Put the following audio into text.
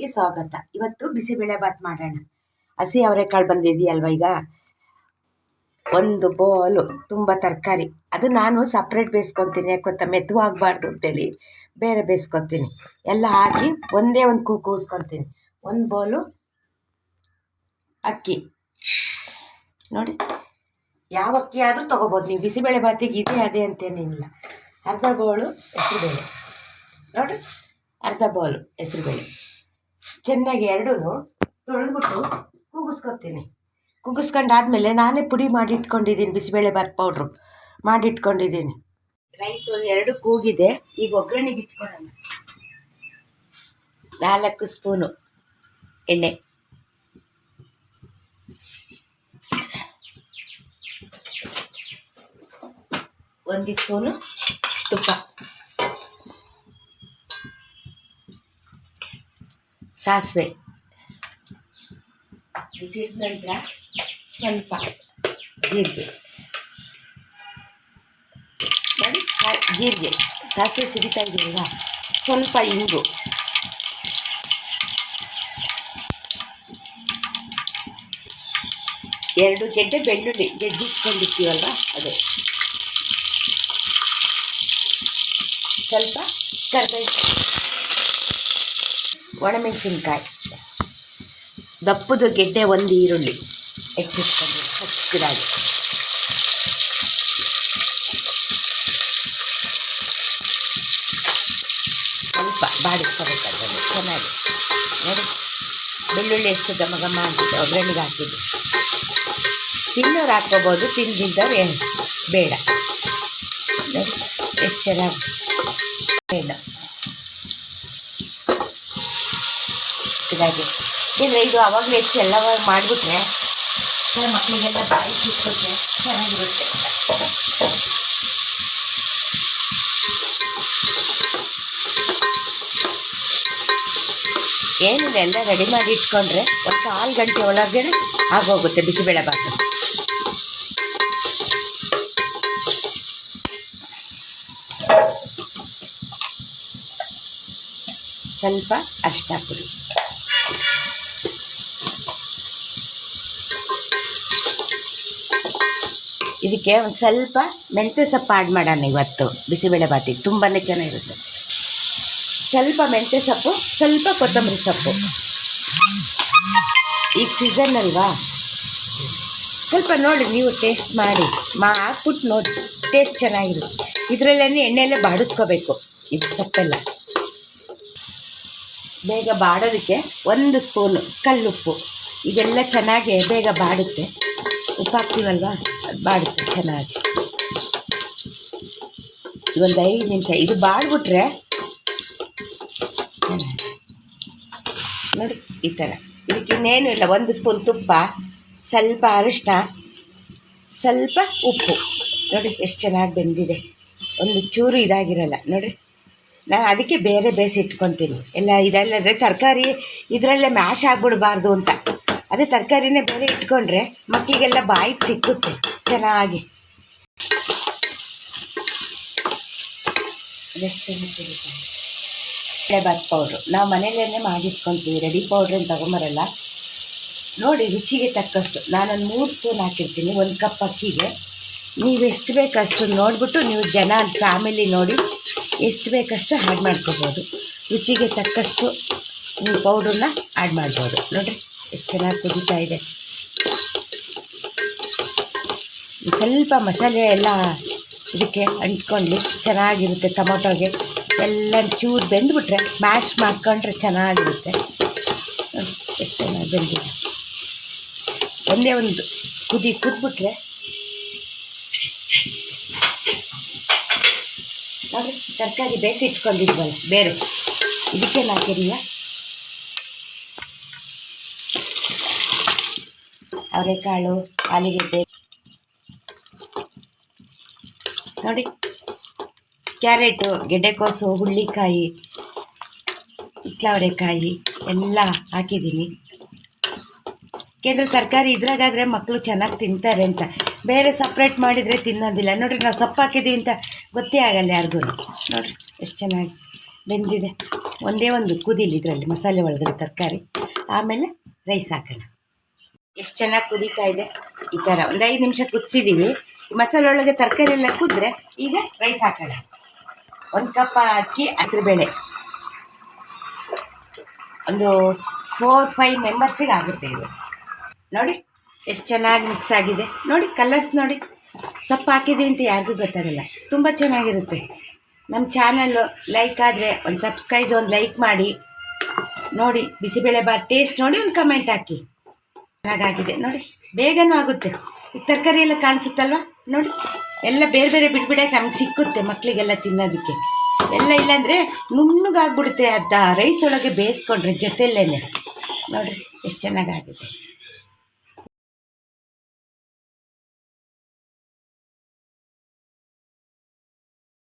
ಚಾನಲ್ಗೆ ಸ್ವಾಗತ. ಇವತ್ತು ಬಿಸಿಬೇಳೆ ಬಾತ್ ಮಾಡೋಣ. ಹಸಿ ಅವರೆಕಾಳು ಬಂದಿದೆಯಲ್ವ ಈಗ? ಒಂದು ಬೌಲು ತುಂಬ ತರಕಾರಿ. ಅದು ನಾನು ಸಪ್ರೇಟ್ ಬೇಯಿಸ್ಕೊತೀನಿ ಯಾಕೆ ಗೊತ್ತಾ ಮೆತ್ತವಾಗಬಾರ್ದು ಅಂತೇಳಿ ಬೇರೆ ಬೇಯಿಸ್ಕೊತೀನಿ. ಎಲ್ಲ ಹಾಕಿ ಒಂದೇ ಒಂದು ಕೂ ಕೂಸ್ಕೊತೀನಿ. ಒಂದು ಬೌಲು ಅಕ್ಕಿ. ನೋಡಿ, ಯಾವ ಅಕ್ಕಿ ಆದರೂ ತೊಗೋಬೋದು. ನೀವು ಬಿಸಿಬೇಳೆ ಬಾತಿಗೆ ಇದೆ, ಅದೇ ಅಂತೇನಿಲ್ಲ ಅರ್ಧ ಬೌಲು ಹೆಸರುಬೇಳೆ ನೋಡಿ, ಅರ್ಧ ಬೌಲು ಹೆಸರುಬೇಳೆ ಚೆನ್ನಾಗಿ ಎರಡೂ ತೊಳೆದ್ಬಿಟ್ಟು ಕೂಗಿಸ್ಕೊತೀನಿ ಕೂಗಿಸ್ಕೊಂಡಾದ್ಮೇಲೆ ನಾನೇ ಪುಡಿ ಮಾಡಿ ಇಟ್ಕೊಂಡಿದ್ದೀನಿ ಬಿಸಿಬೇಳೆ ಬಾತ್ ಪೌಡ್ರು ಮಾಡಿಟ್ಕೊಂಡಿದ್ದೀನಿ. ರೈಸು ಎರಡು ಕೂಗಿದೆ, ಈಗ ಒಗ್ಗರಣೆಗೆ ಇಟ್ಕೊಳ್ಳೋಣ. ನಾಲ್ಕು ಸ್ಪೂನು ಎಣ್ಣೆ. ಒಂದು ಸ್ಪೂನು ತುಪ್ಪ. ಸಾಸಿವೆ. ಬಿಸಿದ ನಂತರ ಸ್ವಲ್ಪ ಜೀರಿಗೆ. ಮಾಡಿ ಜೀರಿಗೆ. ಸಾಸಿವೆ ಸಿಡಿತಾ ಇದೆಯಲ್ಲ, ಸ್ವಲ್ಪ ಇಂಗು. ಎರಡು ಗೆಡ್ಡೆ ಬೆಳ್ಳುಳ್ಳಿ ಗೆಡ್ಡಿಟ್ಕೊಂಡಿರ್ತೀವಲ್ವ ಅದು. ಸ್ವಲ್ಪ ಕರ್ಬೇವು ಒಣಮೆಣಸಿನ್ಕಾಯಿ. ದಪ್ಪದ ಗೆಡ್ಡೆ ಒಂದು ಈರುಳ್ಳಿ. ಹೆಚ್ಚಿಸ್ಕೊಂಡು ಚಿಕ್ಕದಾಗಿ ಸ್ವಲ್ಪ ಬಾಡಿಸ್ಕೋಬೇಕಾದ್ರೆ ಚೆನ್ನಾಗಿ. ನೋಡಿ, ಬೆಳ್ಳುಳ್ಳಿ ಎಷ್ಟು ಘಮ ಘಮ ಅಂತಿದೆ ಒಗ್ಗರಣೆಗೆ ಹಾಕಿದ್ದು. ತಿನ್ನೋರು ಹಾಕ್ಕೋಬೋದು, ತಿಂದಿದ್ದವ್ರು ಬೇಡ. ನೋಡಿ ಎಷ್ಟು ಚೆನ್ನಾಗಿ ಬೇಡ ಇದಾಗಿ. ಏಕೆಂದರೆ ಇದು ಆವಾಗಲೇ ಹೆಚ್ಚು ಎಲ್ಲ ಮಾಡಿಬಿಟ್ರೆ ಮಕ್ಕಳಿಗೆಲ್ಲ ಬಾಯಿ ಸಿಕ್ಕುತ್ತೆ ಚೆನ್ನಾಗಿರುತ್ತೆ. ಏನಿಲ್ಲ ಎಲ್ಲ ರೆಡಿ ಮಾಡಿ ಇಟ್ಕೊಂಡ್ರೆ ಒಂದು ಕಾಲು ಗಂಟೆ ಒಳಗಡೆ ಆಗೋಗುತ್ತೆ ಬಿಸಿಬೇಳೆ ಬಾತು ಸ್ವಲ್ಪ ಅಷ್ಟ ಪುಡಿ. ಇದಕ್ಕೆ ಒಂದು ಸ್ವಲ್ಪ ಮೆಂತ್ಯ ಸೊಪ್ಪು ಆ್ಯಡ್ ಮಾಡೋಣ ಇವತ್ತು. ಬಿಸಿಬೇಳೆ ಬಾತಿಗೆ ತುಂಬಾ ಚೆನ್ನಾಗಿರುತ್ತೆ. ಸ್ವಲ್ಪ ಮೆಂತ್ಯ ಸೊಪ್ಪು, ಸ್ವಲ್ಪ ಕೊತ್ತಂಬರಿ ಸೊಪ್ಪು. ಈಗ ಸೀಸನ್ ಅಲ್ವಾ? ಸ್ವಲ್ಪ ನೋಡಿ, ನೀವು ಟೇಸ್ಟ್ ಮಾಡಿ. ಮಾ ಹಾಕ್ಬಿಟ್ಟು ನೋಡಿ ಟೇಸ್ಟ್ ಚೆನ್ನಾಗಿರುತ್ತೆ. ಇದರಲ್ಲೇ ಎಣ್ಣೆಯಲ್ಲೇ ಬಾಡಿಸ್ಕೋಬೇಕು. ಇದು ಸೊಪ್ಪೆಲ್ಲ. ಬೇಗ ಬಾಡೋದಕ್ಕೆ ಒಂದು ಸ್ಪೂನು ಕಲ್ಲುಪ್ಪು. ಇದೆಲ್ಲ ಚೆನ್ನಾಗಿ ಬೇಗ ಬಾಡುತ್ತೆ. ಉಪ್ಪು ಹಾಕ್ತೀವಲ್ವ ಅದು ಬಾಡುತ್ತೆ ಚೆನ್ನಾಗಿ. ಒಂದು ಐದು ನಿಮಿಷ, ಇದು ಬಾಡ್ಬಿಟ್ರೆ ನೋಡಿ, ಈ ಥರ. ಇದಕ್ಕೆ ಇನ್ನೇನು ಇಲ್ಲ, ಒಂದು ಸ್ಪೂನ್ ತುಪ್ಪ, ಸ್ವಲ್ಪ ಅರಿಶಿನ ಸ್ವಲ್ಪ ಉಪ್ಪು. ನೋಡಿ, ಎಷ್ಟು ಚೆನ್ನಾಗಿ ಬೆಂದಿದೆ. ಒಂದು ಚೂರು ಇದಾಗಿರಲ್ಲ, ನೋಡಿ. ನಾನು ಅದಕ್ಕೆ ಬೇರೆ ಬೇಸಿ ಇಟ್ಕೊತೀನಿ. ಎಲ್ಲ ಇದಲ್ಲದ್ರೆ ತರಕಾರಿ ಇದರಲ್ಲೇ ಮ್ಯಾಶ್ ಆಗ್ಬಿಡ್ಬಾರ್ದು ಅಂತ. ಅದೇ ತರಕಾರಿನೇ ಬೇರೆ ಇಟ್ಕೊಂಡ್ರೆ ಮಕ್ಕಳಿಗೆಲ್ಲ ಬಾಯಿಗೆ ಸಿಕ್ಕುತ್ತೆ. ಚೆನ್ನಾಗಿ. ಬಾತ್ ಪೌಡ್ರು. ನಾವು ಮನೇಲೇ ಮಾಡಿಟ್ಕೊತೀವಿ ರೆಡಿ ಪೌಡ್ರ್ ಅಂತ ತೊಗೊಂಬರಲ್ಲ. ನೋಡಿ ರುಚಿಗೆ ತಕ್ಕಷ್ಟು. ನಾನೊಂದು ಮೂರು ಸ್ಪೂನ್ ಹಾಕಿರ್ತೀನಿ. ಒಂದು ಕಪ್ ಅಕ್ಕಿಗೆ. ನೀವು ಎಷ್ಟು ಬೇಕಷ್ಟು ನೋಡಿಬಿಟ್ಟು ನೀವು ಜನ ಫ್ಯಾಮಿಲಿ ನೋಡಿ ಎಷ್ಟು ಬೇಕಷ್ಟು ಆ್ಯಡ್ ಮಾಡ್ಕೋಬೋದು. ರುಚಿಗೆ ತಕ್ಕಷ್ಟು ನೀವು ಪೌಡ್ರನ್ನ ಆ್ಯಡ್ ಮಾಡ್ಬೋದು. ನೋಡಿರಿ. ಎಷ್ಟು ಚೆನ್ನಾಗಿ ಕುದೀತಾ ಇದೆ. ಸ್ವಲ್ಪ ಮಸಾಲೆ ಎಲ್ಲ ಇದಕ್ಕೆ ಅಂಟ್ಕೊಂಡು ಚೆನ್ನಾಗಿರುತ್ತೆ ಟೊಮೊಟೊಗೆ. ಎಲ್ಲ ಚೂರು ಬೆಂದ್ಬಿಟ್ರೆ ಮ್ಯಾಶ್ ಮಾಡ್ಕೊಂಡ್ರೆ ಚೆನ್ನಾಗಿರುತ್ತೆ. ಎಷ್ಟು ಚೆನ್ನಾಗಿ ಬೆಂದಿದೆ. ಒಂದೇ ಒಂದು ಕುದಿ ಕುದ್ಬಿಟ್ರೆ ತರಕಾರಿ ಬೇಯಿಸಿ ಇಟ್ಕೊಂಡಿದ್ವಲ್ಲ, ಬೇರೆ. ಇದಕ್ಕೆ ಹಾಕಿರಿಯ ಅವರೆಕಾಳು, ಆಲೂಗೆಡ್ಡೆ. ನೋಡಿ, ಕ್ಯಾರೆಟು, ಗೆಡ್ಡೆಕೋಸು, ಹುಳ್ಳಿಕಾಯಿ ಇಟ್ಲವರೆಕಾಯಿ ಎಲ್ಲ ಹಾಕಿದ್ದೀನಿ. ಏಕೆಂದರೆ ತರಕಾರಿ ಇದ್ರಾಗಾದರೆ ಮಕ್ಕಳು ಚೆನ್ನಾಗಿ ತಿಂತಾರೆ ಅಂತ. ಬೇರೆ ಸಪ್ರೇಟ್ ಮಾಡಿದರೆ ತಿನ್ನೋದಿಲ್ಲ. ನೋಡಿರಿ, ನಾವು ಸೊಪ್ಪು ಹಾಕಿದ್ದೀವಿ ಅಂತ ಗೊತ್ತೇ ಆಗಲ್ಲ ಯಾರಿಗೂ. ನೋಡಿರಿ, ಎಷ್ಟು ಚೆನ್ನಾಗಿ ಬೆಂದಿದೆ. ಒಂದೇ ಒಂದು ಕುದಿಲಿ ಇದರಲ್ಲಿ ಮಸಾಲೆ ಒಳಗಡೆ ತರಕಾರಿ. ಆಮೇಲೆ ರೈಸ್ ಹಾಕೋಣ. ಎಷ್ಟು ಚೆನ್ನಾಗಿ ಕುದೀತಾ ಇದೆ, ಈ ಥರ ಒಂದು ಐದು ನಿಮಿಷ ಕುದಿಸಿದ್ದೀವಿ ಮಸಾಲೆ ಒಳಗೆ ತರಕಾರಿ ಎಲ್ಲ ಕುದ್ರೆ ಈಗ ರೈಸ್ ಹಾಕೋಣ. ಒಂದು ಕಪ್ ಅಕ್ಕಿ ಹಸಿರುಬೇಳೆ ಒಂದು ಫೋರ್ ಫೈವ್ ಮೆಂಬರ್ಸಿಗೆ ಆಗುತ್ತೆ ಇದು. ನೋಡಿ, ಎಷ್ಟು ಚೆನ್ನಾಗಿ ಮಿಕ್ಸ್ ಆಗಿದೆ. ನೋಡಿ ಕಲರ್ಸ್ ನೋಡಿ. ಸೊಪ್ಪು ಹಾಕಿದ್ದೀವಿ ಅಂತ ಯಾರಿಗೂ ಗೊತ್ತಾಗಲ್ಲ. ತುಂಬ ಚೆನ್ನಾಗಿರುತ್ತೆ. ನಮ್ಮ ಚಾನಲ್ಲು ಲೈಕ್ ಆದರೆ ಒಂದು ಸಬ್ಸ್ಕ್ರೈಬ್ ಒಂದು ಲೈಕ್ ಮಾಡಿ. ನೋಡಿ ಬಿಸಿಬೇಳೆ ಬಾತ್ ಟೇಸ್ಟ್ ನೋಡಿ, ಒಂದು ಕಮೆಂಟ್ ಹಾಕಿ. ಚೆನ್ನಾಗಾಗಿದೆ ನೋಡಿ, ಬೇಗನೂ ಆಗುತ್ತೆ. ಈ ತರಕಾರಿ ಎಲ್ಲ ಕಾಣಿಸುತ್ತಲ್ವ? ನೋಡಿ, ಎಲ್ಲ ಬೇರೆ ಬೇರೆ ಬಿಡ್ಬಿಡಕ್ಕೆ ನಮ್ಗೆ ಸಿಕ್ಕುತ್ತೆ ಮಕ್ಕಳಿಗೆಲ್ಲ ತಿನ್ನೋದಕ್ಕೆ. ಎಲ್ಲ ಇಲ್ಲಾಂದರೆ ನುಣ್ಣಗಾಗ್ಬಿಡುತ್ತೆ ಅದ ರೈಸ್ ಒಳಗೆ ಬೇಯಿಸ್ಕೊಂಡ್ರೆ ಜೊತೆಯಲ್ಲೇ ನೋಡಿರಿ, ಎಷ್ಟು ಚೆನ್ನಾಗಾಗಿದೆ.